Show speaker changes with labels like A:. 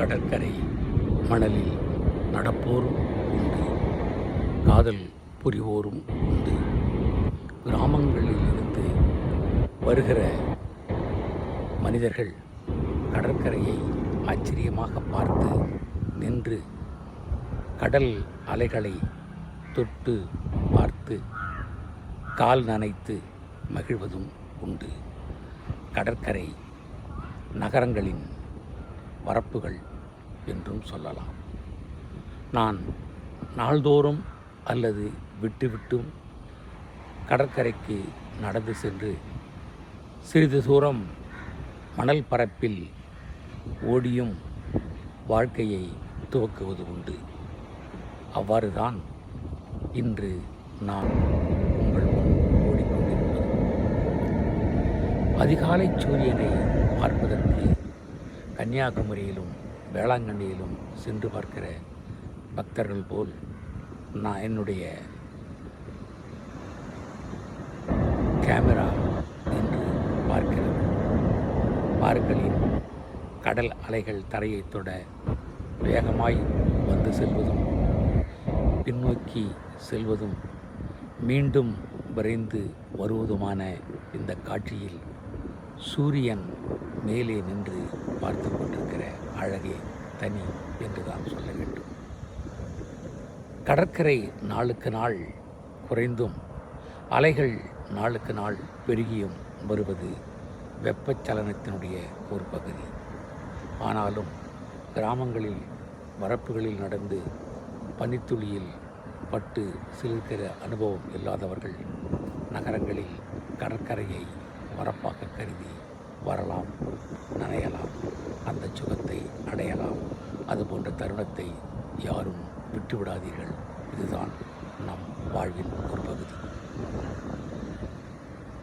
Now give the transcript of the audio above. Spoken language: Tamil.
A: கடற்கரை மணலில் நடப்போரும் உண்டு. காதல் புரிவோரும் உண்டு. கிராமங்களில் இருந்து வருகிற மனிதர்கள் கடற்கரையை ஆச்சரியமாக பார்த்து நின்று கடல் அலைகளை தொட்டு பார்த்து கால் நனைத்து மகிழ்வதும் உண்டு. கடற்கரை நகரங்களின் வரப்புகள் என்றும் சொல்லலாம். நான் நாள்தோறும் அல்லது விட்டுவிட்டும் கடற்கரைக்கு நடந்து சென்று சிறிது தூரம் மணல் பரப்பில் ஓடியும் வாழ்க்கையை துவக்குவது உண்டு. அவ்வாறுதான் இன்று நான் உங்கள் முன் ஓடிக்கொண்டிருப்பது. அதிகாலை சூரியனை பார்ப்பதற்கு கன்னியாகுமரியிலும் வேளாங்கண்ணியிலும் சென்று பார்க்கிற பக்தர்கள் போல் நான் என்னுடைய கேமரா என்று பார்க்கிறது. பார்களின் கடல் அலைகள் தரையை தொட வேகமாய் வந்து செல்வதும் பின்னோக்கி செல்வதும் மீண்டும் விரைந்து வருவதுமான இந்த காட்சியில் சூரியன் மேலே நின்று பார்த்து கொண்டிருக்கிற அழகே தனி என்று தான் சொல்ல வேண்டும். கடற்கரை நாளுக்கு நாள் குறைந்தும் அலைகள் நாளுக்கு நாள் பெருகியும் வருவது வெப்பச்சலனத்தினுடைய ஒரு பகுதி. ஆனாலும் கிராமங்களில் வரப்புகளில் நடந்து பனித்துளியில் பட்டு சிலிர்க்கிற அனுபவம் இல்லாதவர்கள் நகரங்களில் கடற்கரையை வரப்பாக கருதி வரலாம் நனையலாம் அந்த சுகத்தை அடையலாம். அது போன்ற தருணத்தை யாரும் விட்டுவிடாதீர்கள். இதுதான் நம் வாழ்வின் ஒரு